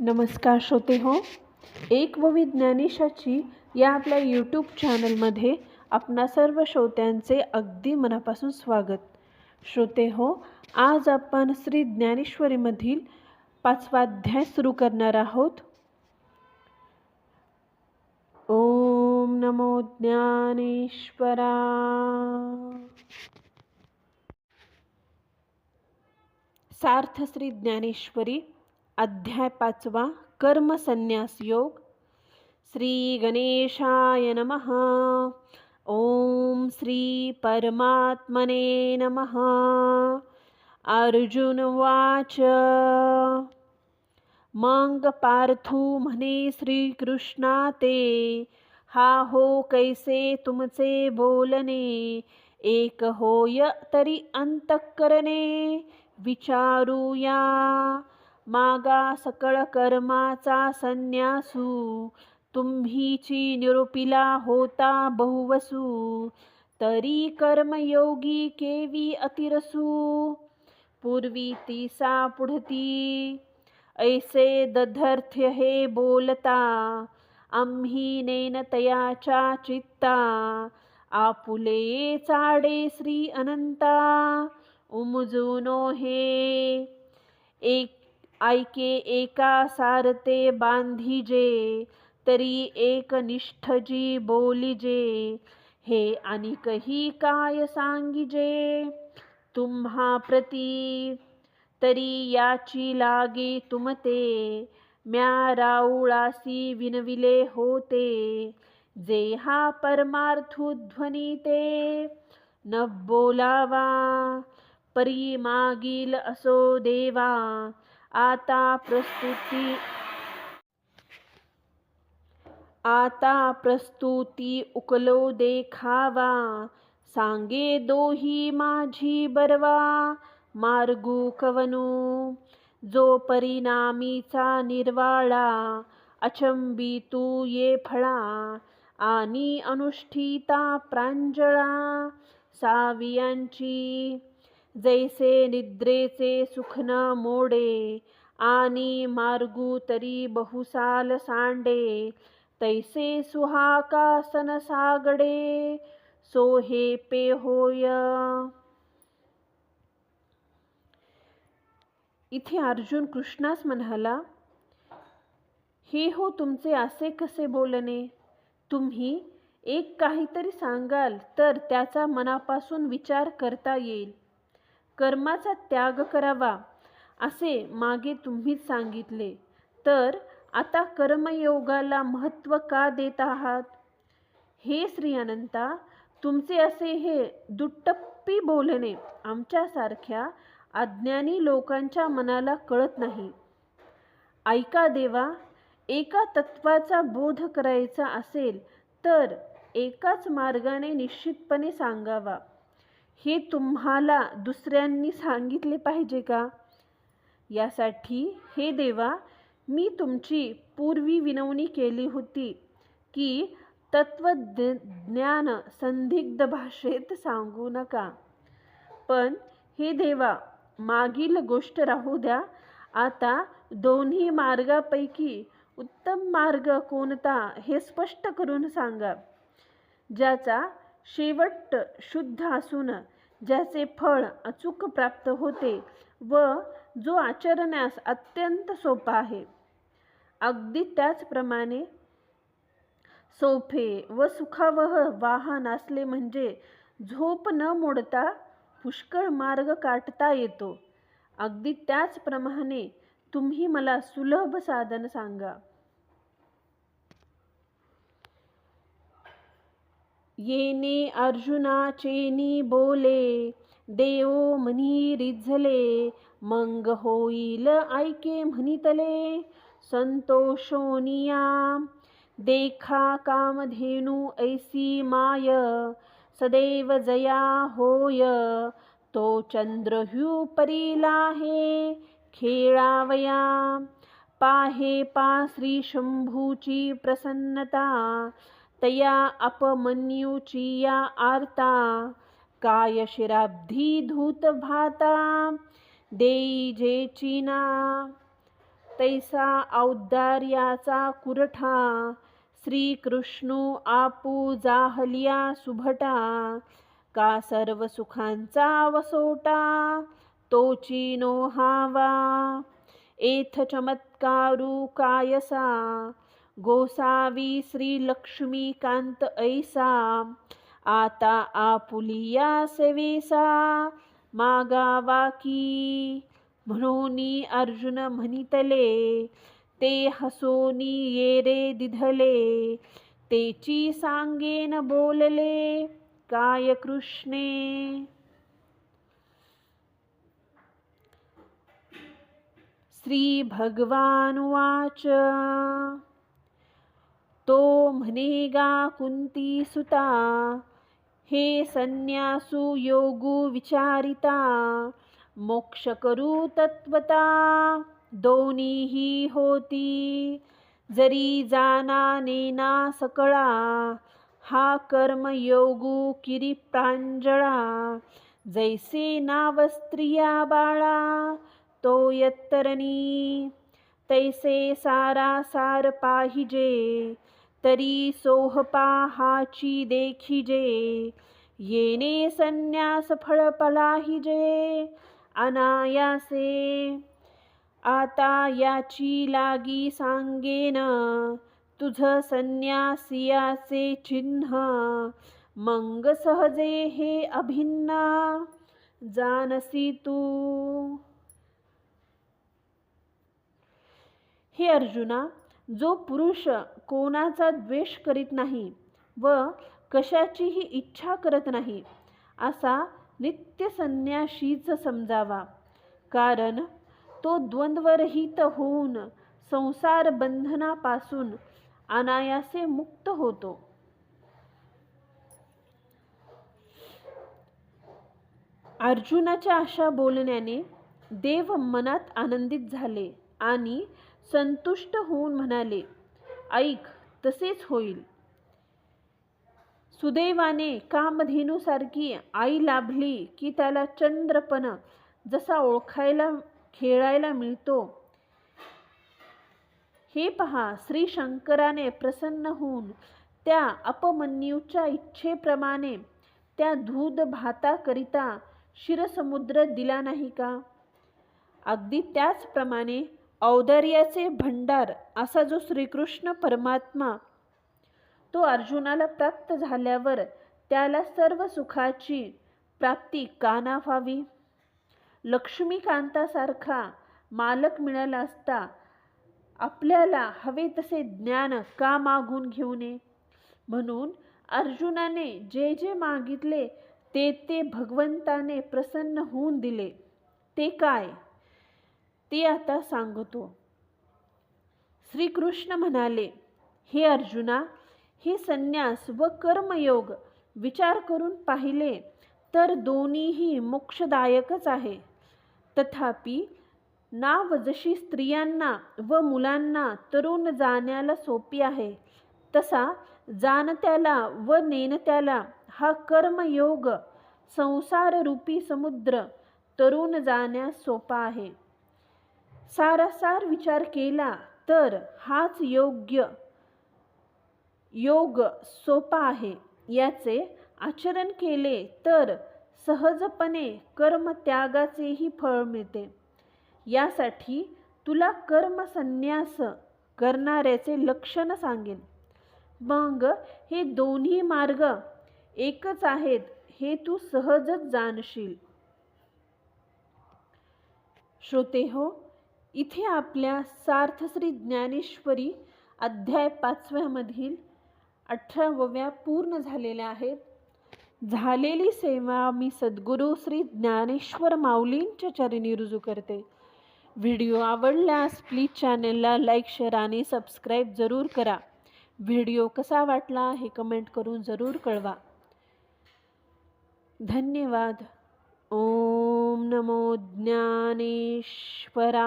नमस्कार श्रोते हो एक व ज्ञानेशाची या आपल्या यूट्यूब चॅनलमध्ये आपणा सर्व श्रोत्यांचे अगदी मनापासून स्वागत. श्रोते हो आज आपण श्री ज्ञानेश्वरीमधील पाचवा अध्याय सुरू करणार आहोत. ओम नमो ज्ञानेश्वरा. सार्थ श्री ज्ञानेश्वरी अध्याय पाचवा कर्मसन्यास योग। श्री गणेशाय नमः। ओम श्री परमात्मने नमः। अर्जुन वाच। मग पार्थू म्हणे श्रीकृष्णा ते। हा हो कैसे तुमचे बोलणे एक होय तरी अंतःकरणे। विचारूया। मागा सकळ कर्माचा संन्यासू. तुम्हीची निरुपिला होता बहुवसू. तरी कर्मयोगी केवी अतिरसू. पूर्वी तिसा पुढती. ऐसे दधर्थ्य हे बोलता. आम्ही नेन तयाच्या चित्ता. आपुले चाडे श्री अनंता. उमजुनो हे एक ऐके एका सारते बांधिजे, तरी एक निष्ठजी बोलिजे, हे आणि कही काय सांगिजे? तुम्हा प्रती तरी याची लागे तुमते, म्या राऊळासी विनविले होते, जे हा परमार्थुध्वनी ते, न बोलावा, परी मागील असो देवा आता प्रस्तुती आता प्रस्तुती उकलो देखावा. सांगे दोही माझी बरवा मार्गू कवनू. जो परिणामीचा निर्वाळा अचंबी तू ये फळा. आणि अनुष्ठिता प्रांजळा सावियांची जैसे निद्रेचे सुखन मोडे आणि मार्गू तरी बहुसाल सांडे तैसे सुहाकासन सागडे सोहे पे होय। इथे अर्जुन कृष्णास म्हणाला हे हो तुमचे असे कसे बोलणे? तुम्ही एक काहीतरी सांगाल तर त्याचा मनापासून विचार करता येईल. कर्माचा त्याग करावा असे मागे तुम्हीच सांगितले. तर आता कर्मयोगाला महत्त्व का देत आहात? हे श्री अनंता तुमचे असे हे दुट्टप्पी बोलणे आमच्यासारख्या अज्ञानी लोकांच्या मनाला कळत नाही. ऐका देवा एका तत्वाचा बोध करायचा असेल तर एकाच मार्गाने निश्चितपणे सांगावा. हे तुम्हाला दुसऱ्यांनी सांगितले पाहिजे का? यासाठी हे देवा मी तुमची पूर्वी विनवणी केली होती की तत्वज्ञान संदिग्ध भाषेत सांगू नका. पण हे देवा मागील गोष्ट राहू द्या. आता दोन्ही मार्गापैकी उत्तम मार्ग कोणता हे स्पष्ट करून सांगा. ज्याचा शेवट शुद्ध असून ज्याचे फळ अचूक प्राप्त होते व जो आचरण्यास अत्यंत सोपा आहे. अगदी त्याचप्रमाणे सोफे व सुखावह वाहन असले म्हणजे झोप न मोडता पुष्कळ मार्ग काटता येतो. अगदी त्याचप्रमाणे तुम्ही मला सुलभ साधन सांगा. येणे अर्जुनाचेनी बोले देव म्हणी रिझले मंग होईल ऐके म्हणितले संतोषोनिया देखा कामधेनू ऐसी माय सदैव जया होय तो चंद्रह्यू परीलाहे खेळावया पाहे पा श्री शंभूची प्रसन्नता तया अपमन्यूची या आर्ता काय शिराब्धी धूत भाता देई जेचिना तैसा औदार्याचा कुरठा श्रीकृष्णू आपू जाहलिया सुभटा का सर्व सुखांचा वसोटा तोची नोहावा एथ चमत्कारू कायसा गोसावी श्री लक्ष्मीकांत ऐसा, आता आपुलिया सेवेसा मागावा की म्हणूनी अर्जुन म्हणितले ते हसोनी ये रे दिधले, तेची सांगेन बोलले, काय कृष्णे? श्री भगवानुवाच तो म्हणेगा कुंती सुता हे संन्यासू योगू विचारिता मोक्ष करू तत्वता दोन्हीही होती जरी जाना नेना सकळा हा कर्मयोगू किरी प्रांजळा जैसे नाव स्त्रिया बाळा तो यत्तरणी तैसे सारा सार पाहिजे तरी सोहपाहाची देखी देखिजे येणे संन्यास फळ पलाहिजे अनायासे आता याची लागी सांगेन. तुझ संन्यासियाचे चिन्ह मंग सहजे हे अभिन्ना. जानसी तू. हे अर्जुना जो पुरुष कोणाचा द्वेष करीत नाही व कशाचीही इच्छा करत नाही असा नित्य संन्याशीच समजावा. कारण तो द्वंद्वरहित होऊन संसार बंधनापासून अनायासे मुक्त होतो. अर्जुनाच्या अशा बोलण्याने देव मनात आनंदित झाले आणि संतुष्ट होऊन म्हणाले ऐक तसेच होईल. सुदैवाने कामधेनूसारखी आई लाभली की त्याला चंद्रपण जसा ओळखायला खेळायला मिळतो. हे पहा श्री शंकराने प्रसन्न होऊन त्या अपमन्यूच्या इच्छेप्रमाणे त्या दूध भाताकरिता शिरसमुद्र दिला नाही का? अगदी त्याचप्रमाणे औदार्याचे भंडार असा जो श्रीकृष्ण परमात्मा तो अर्जुनाला प्राप्त झाल्यावर त्याला सर्व सुखाची प्राप्ती का ना व्हावी? लक्ष्मीकांतासारखा मालक मिळाला असता आपल्याला हवे तसे ज्ञान का मागून घेऊ नये म्हणून अर्जुनाने जे जे मागितले ते ते भगवंताने प्रसन्न होऊन दिले. ते काय? ते आता सांगतो. श्रीकृष्ण म्हणाले हे अर्जुना हे संन्यास व कर्मयोग विचार करून पाहिले तर दोन्हीही मोक्षदायकच आहे. तथापि नाव जशी स्त्रियांना व मुलांना तरुण जाण्याला सोपी आहे. तसा जाणत्याला व नेणत्याला हा कर्मयोग संसाररूपी समुद्र तरुण जाण्यास सोपा आहे. सारासार विचार केला तर हाच योग्य योग सोपा आहे. याचे आचरण केले तर सहजपणे कर्मत्यागाचेही फळ मिळते. यासाठी तुला कर्मसन्यास करणाऱ्याचे लक्षण सांगेन. मग हे दोन्ही मार्ग एकच आहेत हे तू सहजच जाणशील. श्रोते हो इथे आपल्या सार्थश्री ज्ञानेश्वरी अध्याय पाचव्यामधील अठराव्या पूर्ण झालेल्या आहेत. झालेली सेवा मी सद्गुरू श्री ज्ञानेश्वर माऊलींच्या चरणी रुजू करते. व्हिडिओ आवडल्यास प्लीज चॅनलला लाईक शेअर आणि सबस्क्राईब जरूर करा. व्हिडिओ कसा वाटला हे कमेंट करून जरूर कळवा. धन्यवाद. ॐ नमो ज्ञानेश्वरा।